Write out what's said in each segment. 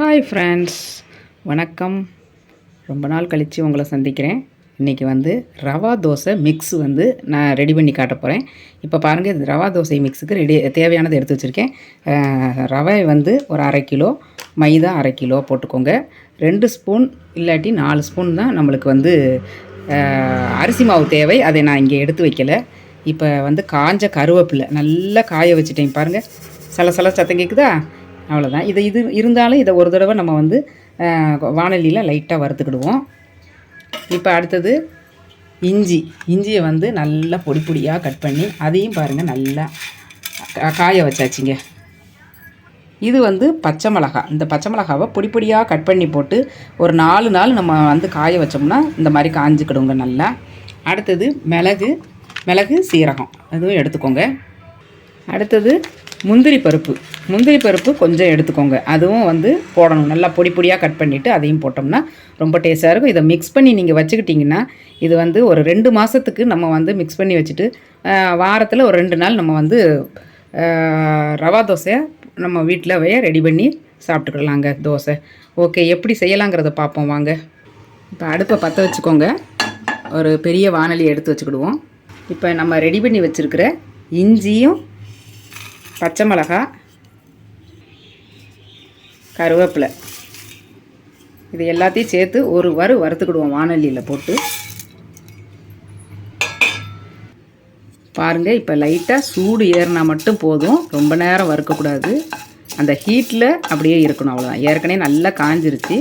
Hi friends வணக்கம். ரொம்ப நாள் கழித்து உங்களை சந்திக்கிறேன். இன்றைக்கி வந்து ரவா தோசை மிக்ஸ் வந்து நான் ரெடி பண்ணி காட்ட போகிறேன் இப்போ பாருங்கள் இது ரவா தோசை மிக்ஸுக்கு ரெடி தேவையானது எடுத்து வச்சுருக்கேன். ரவை வந்து ஒரு அரை கிலோ மைதா அரை கிலோ போட்டுக்கோங்க. ரெண்டு ஸ்பூன் இல்லாட்டி நாலு ஸ்பூன் தான் நம்மளுக்கு வந்து அரிசி மாவு தேவை. அதை நான் இங்கே எடுத்து வைக்கல. இப்போ வந்து காஞ்ச கருவேப்பிலை நல்லா காய வச்சுட்டேன் பாருங்கள் சலசல சத்தம் கேட்குதா அவ்வளோதான் இது இது இருந்தாலும் இதை ஒரு தடவை நம்ம வந்து வானலியில் லைட்டாக வறுத்துக்கிடுவோம். இப்போ அடுத்தது இஞ்சி. இஞ்சியை வந்து நல்லா பொடி பொடியாக கட் பண்ணி அதையும் பாருங்கள் நல்லா காய வச்சாச்சிங்க. இது வந்து பச்சை மிளகா. இந்த பச்சை மிளகாவை பொடி பொடியாக கட் பண்ணி போட்டு ஒரு நாலு நாள் நம்ம வந்து காய வச்சோம்னா இந்த மாதிரி காஞ்சிக்கிடுங்க நல்லா. அடுத்தது மிளகு மிளகு சீரகம். அதுவும் எடுத்துக்கோங்க. அடுத்தது முந்திரி பருப்பு. முந்திரி பருப்பு கொஞ்சம் எடுத்துக்கோங்க. அதுவும் வந்து போடணும். நல்லா பொடி பொடியாக கட் பண்ணிவிட்டு அதையும் போட்டோம்னா ரொம்ப டேஸ்ட்டாக இருக்கும். இதை மிக்ஸ் பண்ணி நீங்கள் வச்சுக்கிட்டிங்கன்னா இது வந்து ஒரு ரெண்டு மாதத்துக்கு நம்ம வந்து மிக்ஸ் பண்ணி வச்சுட்டு வாரத்தில் ஒரு ரெண்டு நாள் நம்ம வந்து ரவா தோசையை நம்ம வீட்டிலவே ரெடி பண்ணி சாப்பிட்டுக்கலாங்க தோசை. ஓகே எப்படி செய்யலாங்கிறத பார்ப்போம் வாங்க. இப்போ அடுப்பை பற்ற வச்சுக்கோங்க. ஒரு பெரிய வானொலி எடுத்து வச்சுக்கிடுவோம். இப்போ நம்ம ரெடி பண்ணி வச்சுருக்கிற இஞ்சியும் பச்சை மிளகா கருவேப்பிலை. இது எல்லாத்தையும் சேர்த்து ஒரு வறு வறுத்துக்கிடுவோம் வானொலியில் போட்டு. பாருங்கள் இப்போ லைட்டாக சூடு ஏறினா மட்டும் போதும். ரொம்ப நேரம் வறுக்கக்கூடாது. அந்த ஹீட்டில் அப்படியே இருக்கணும் அவ்வளோதான் ஏற்கனவே நல்லா காஞ்சிருச்சு.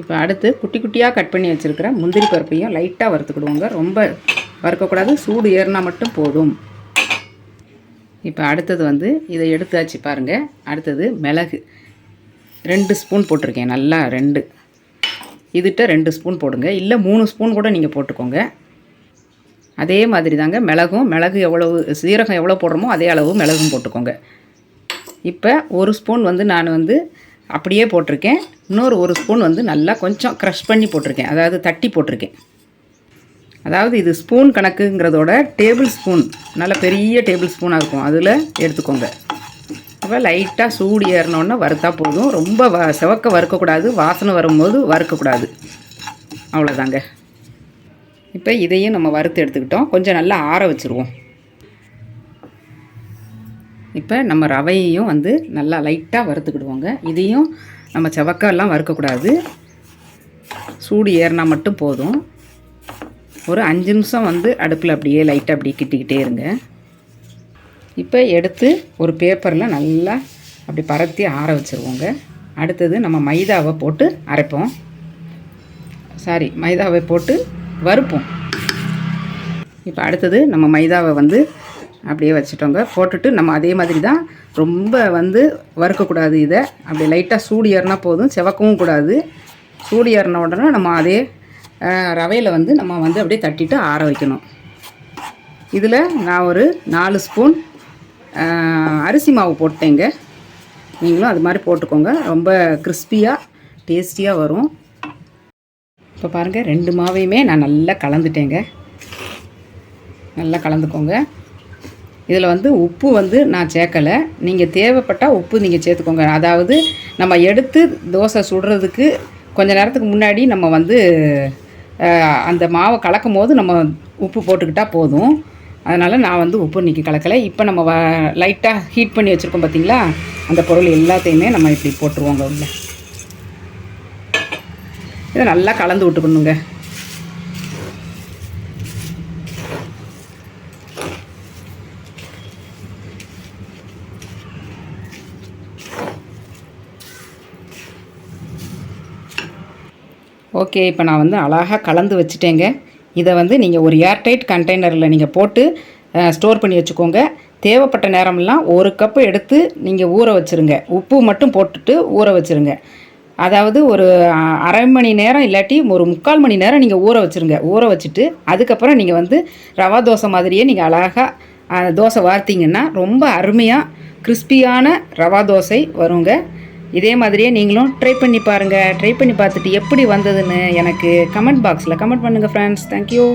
இப்போ அடுத்து குட்டி குட்டியாக கட் பண்ணி வச்சுருக்கிற முந்திரி பருப்பையும் லைட்டாக வறுத்துக்கிடுவோங்க. ரொம்ப வறுக்கக்கூடாது. சூடு ஏறினா மட்டும் போதும். இப்போ அடுத்தது வந்து இதை எடுத்தாச்சு பாருங்கள் அடுத்தது மிளகு. ரெண்டு ஸ்பூன் போட்டிருக்கேன். நல்லா ரெண்டு. இதுகிட்ட ரெண்டு ஸ்பூன் போடுங்க. இல்லை மூணு ஸ்பூன் கூட நீங்கள் போட்டுக்கோங்க. அதே மாதிரி தாங்க மிளகும். மிளகு எவ்வளவு சீரகம் எவ்வளோ போடுறோமோ அதே அளவு மிளகும் போட்டுக்கோங்க. இப்போ ஒரு ஸ்பூன் வந்து நான் வந்து அப்படியே போட்டிருக்கேன். இன்னொரு ஒரு ஸ்பூன் வந்து நல்லா கொஞ்சம் க்ரஷ் பண்ணி போட்டிருக்கேன். அதாவது தட்டி போட்டிருக்கேன். அதாவது இது ஸ்பூன் கணக்குங்கிறதோட டேபிள் ஸ்பூன். நல்ல பெரிய டேபிள் ஸ்பூனாக இருக்கும். அதில் எடுத்துக்கோங்க. அப்போ லைட்டாக சூடு ஏறினோன்னா வறுத்தா போதும். ரொம்ப வ செவக்க வறுக்கக்கூடாது. வாசனை வரும்போது வறுக்கக்கூடாது. அவ்வளோதாங்க இப்போ இதையும் நம்ம வறுத்து எடுத்துக்கிட்டோம். கொஞ்சம் நல்லா ஆற வச்சுருவோம். இப்போ நம்ம ரவையையும் வந்து நல்லா லைட்டாக வறுத்துக்கிடுவோங்க. இதையும் நம்ம செவக்கெல்லாம் வறுக்கக்கூடாது. சூடு ஏறினா மட்டும் போதும். ஒரு அஞ்சு நிமிஷம் வந்து அடுப்பில் அப்படியே லைட்டாக அப்படியே கிட்டிக்கிட்டே இருங்க. இப்போ எடுத்து ஒரு பேப்பரில் நல்லா அப்படி பரத்தி ஆற வச்சுருவோங்க. அடுத்தது நம்ம மைதாவை போட்டு அரைப்போம். சாரி மைதாவை போட்டு வறுப்போம். இப்போ அடுத்தது நம்ம மைதாவை வந்து அப்படியே வச்சுட்டோங்க. போட்டுட்டு நம்ம அதே மாதிரி தான் ரொம்ப வந்து வறுக்கக்கூடாது இதை. அப்படி லைட்டாக சூடு ஏறினா போதும் செவக்கவும் கூடாது. சூடு ஏறின உடனே நம்ம அதே ரவையில் வந்து நம்ம வந்து அப்படியே தட்டிட்டு ஆற வைக்கணும். இதில் நான் ஒரு நாலு ஸ்பூன் அரிசி மாவு போட்டேங்க. நீங்களும் அது மாதிரி போட்டுக்கோங்க. ரொம்ப கிறிஸ்பியாக டேஸ்டியாக வரும். இப்போ பாருங்கள் ரெண்டு மாவையுமே நான் நல்லா கலந்துட்டேங்க. நல்லா கலந்துக்கோங்க. இதில் வந்து உப்பு வந்து நான் சேர்க்கலை. நீங்கள் தேவைப்பட்டால் உப்பு நீங்கள் சேர்த்துக்கோங்க. அதாவது நம்ம எடுத்து தோசை சுடுறதுக்கு கொஞ்ச நேரத்துக்கு முன்னாடி நம்ம வந்து அந்த மாவை கலக்கும் போது நம்ம உப்பு போட்டுக்கிட்டால் போதும். அதனால் நான் வந்து உப்பு இன்றைக்கி கலக்கலை. இப்போ நம்ம வ லைட்டாக ஹீட் பண்ணி வச்சுருக்கோம் பார்த்தீங்களா அந்த பொருள் எல்லாத்தையுமே நம்ம இப்படி போட்டுருவோங்க உள்ள இதை நல்லா கலந்து விட்டுக்கணுங்க. ஓகே இப்போ நான் வந்து அழகாக கலந்து வச்சுட்டேங்க. இதை வந்து நீங்கள் ஒரு ஏர்டைட் கண்டெய்னரில் நீங்கள் போட்டு ஸ்டோர் பண்ணி வச்சுக்கோங்க. தேவைப்பட்ட நேரம்லாம் ஒரு கப்பு எடுத்து நீங்கள் ஊற வச்சுருங்க. உப்பு மட்டும் போட்டுட்டு ஊற வச்சுருங்க. அதாவது ஒரு அரை மணி நேரம் இல்லாட்டி ஒரு முக்கால் மணி நேரம் நீங்கள் ஊற வச்சுருங்க. ஊற வச்சுட்டு அதுக்கப்புறம் நீங்கள் வந்து ரவா தோசை மாதிரியே நீங்கள் அழகாக தோசை வார்த்தீங்கன்னா ரொம்ப அருமையாக கிறிஸ்பியான ரவா தோசை வருங்க. இதே மாதிரியே நீங்களும் ட்ரை பண்ணி பாருங்கள் ட்ரை பண்ணி பார்த்துட்டு எப்படி வந்ததுன்னு எனக்கு கமெண்ட் பாக்ஸில் கமெண்ட் பண்ணுங்கள் ஃப்ரெண்ட்ஸ் தேங்க்யூ